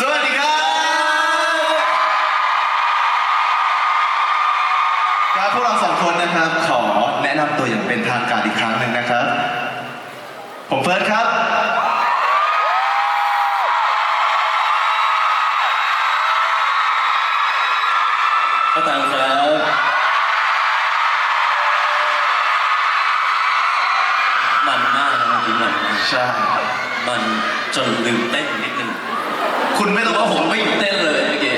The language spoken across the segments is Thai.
สวัสดีครับครับพวกเราสองคนนะครับ ขอแนะนำตัวอย่างเป็นทางการอีกครั้งหนึ่งนะครับ ผมเฟิร์สครับก็ตามครับ มันมากนะเมื่อกี้มันมากใช่ มันจนลืมเต้นนิดนึง คุณไม่ต้องว่าว่าผผมมไม่เต้นเลยเมื่อกี้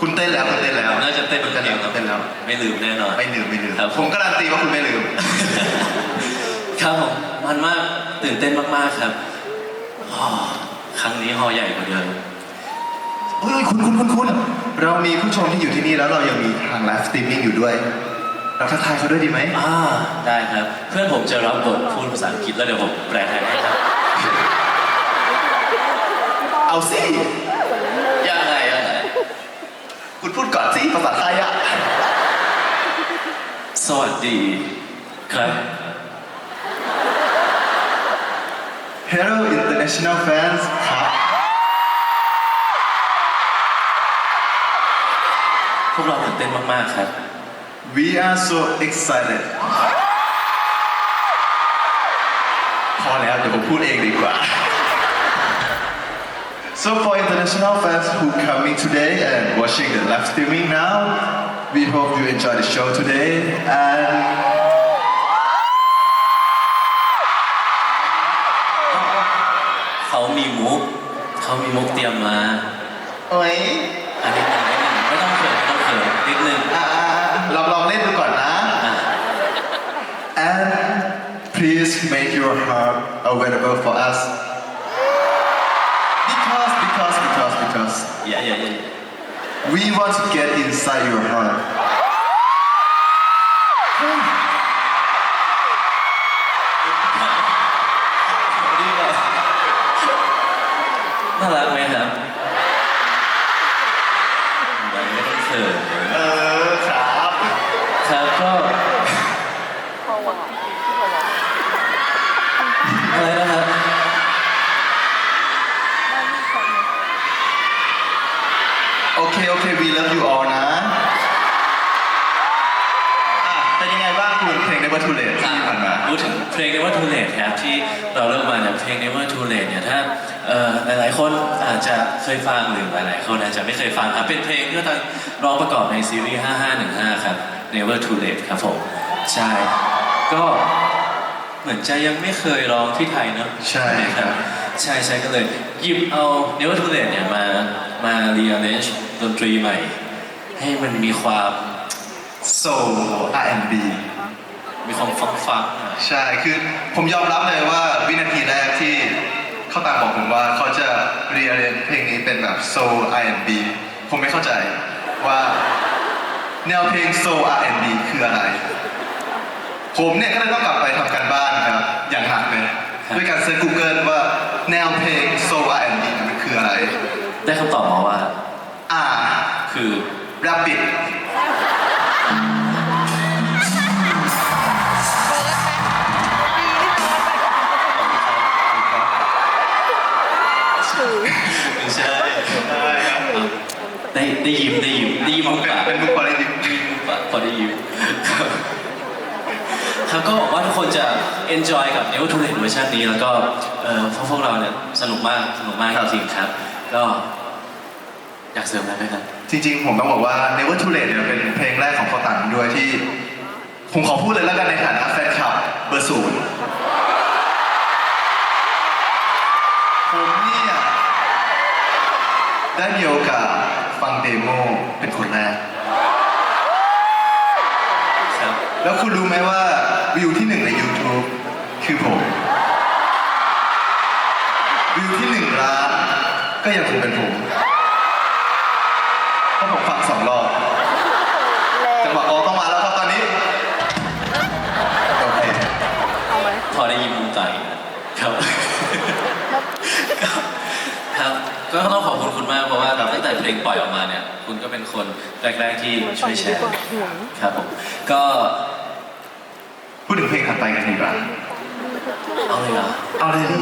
คุณเต้นแล้วคุณเต้นแล้วน่าจะเต้นเป็นเต้นเดีแล้ยววเต้นแล้วไม่ลืมแน่นอน ไม่ลืมไม่ลืมครับ ผมการันตีว่าคุณไม่ลืม ครับผมมันมากตื่นเต้นมากๆครับอ๋อครั้งนี้ฮอใหญ่กว่าเดิมเฮ้ยคุณคุณคุณคุณเรามีผู้ชมที่อยู่ที่นี่แล้วเรายังมีทางไลฟ์สตรีมมิ่งอยู่ด้วย เราทักทายเขาด้วยดีไหมอ่าได้ครับ เพื่อนผมจะรับบทพูดภาษาอังกฤษแล้วเดี๋ยวผมแปลไทยให้ครับ เอาสิยังไงยังไงคุณพูดก่อนสิภาษาไทยอะสวัสดีครับ Hello international fans ครับพวกเราตื่นเต้นมาก ๆ ครับ We are so excited พอแล้วเดี๋ยวผมพูดเองดีกว่า So for international fans who coming today and watching the live streaming now, we hope you enjoy the show today and เขามีมุก เขามีมุกเตรียมมา โอ้ย อันนี้อันนี้ไม่ต้องเขินไม่ต้องเขินนิดนึง อ่าลองลองเล่นดูก่อนนะ อ่ะ and please make your heart available for us we want to get inside your heart ดีกว่าน่ารักไหมครับ โอเคโอเค we love you all นะอะเป็นยังไงบ้างคุณเพลง Never Too Late ที่ผ่านมา พูดถึงเพลง Never Too Late ครับที่เราเริ่มมาจากเพลง Never Too Late เนี่ยถ้าเอ่อหลายๆคนอาจจะเคยฟังหรือหลายๆคนอาจจะไม่เคยฟังครับเป็นเพลงที่เราร้องประกอบในซีรีส์ 5515 ครับ Never Too Late ครับผมใช่ก็เหมือนจะยังไม่เคยร้องที่ไทยเนอะใช่ไหมครับ ใช่ใช่ก็เลยหยิบเอา Never Too Late เนี่ยมามา rearrange ดนตรีใหม่ ให้มันมีความ soul R&B มีความฟังฟังใช่ คือผมยอมรับเลยว่าวินาทีแรกที่เขาตามบอกผมว่าเขาจะเรียนเพลงนี้เป็นแบบ soul R&B ผมไม่เข้าใจว่าแนวเพลง soul R&B คืออะไร ผมเนี่ยก็เลยต้องกลับไปทำการบ้านครับ อย่างหนักเลย ด้วยการเซิร์ช Google ว่าแนวเพลง soul R&B มันคืออะไร ได้คำตอบมาว่า อ่า คือ Rabbit ไม่ใช่ได้ได้ยิ้มได้ยิ้มได้ยิ้มผมมุกเป็นปากเป็นมุกพอได้ดิได้ยิ้มมุกปากพอได้ยิ้มครับครับก็หวังว่าทุกคนจะ enjoy กับ Never Too Late เวอร์ชันนี้ แล้วก็เออพวกพวกเราเนี่ยสนุกมากสนุกมากจริงๆครับ ก็ อยากเสริมอะไรไหมครับ จริงๆ ผมต้องบอกว่า Never Too Late เนี่ยเป็นเพลงแรกของเขาตันด้วยที่ ผมขอพูดเลยแล้วกันในฐานะแฟนคลับเบอร์ศูนย์ผมเนี่ยได้มีโอกาสฟังเดโมเป็นคนแรก ครับ แล้วคุณรู้ไหมว่าวิวที่หนึ่งใน YouTube คือผม วิวที่หนึ่งล้านก็ยังคงเป็นผม ครับ ครับ ก็ต้องขอบคุณคุณมากเพราะว่าตั้งแต่เพลงปล่อยออกมาเนี่ย คุณก็เป็นคนแรกๆที่ช่วยแชร์ครับผมก็พูดถึงเพลงถัดไปกันดีกว่าเอาเลยเหรอเอาเลยดิ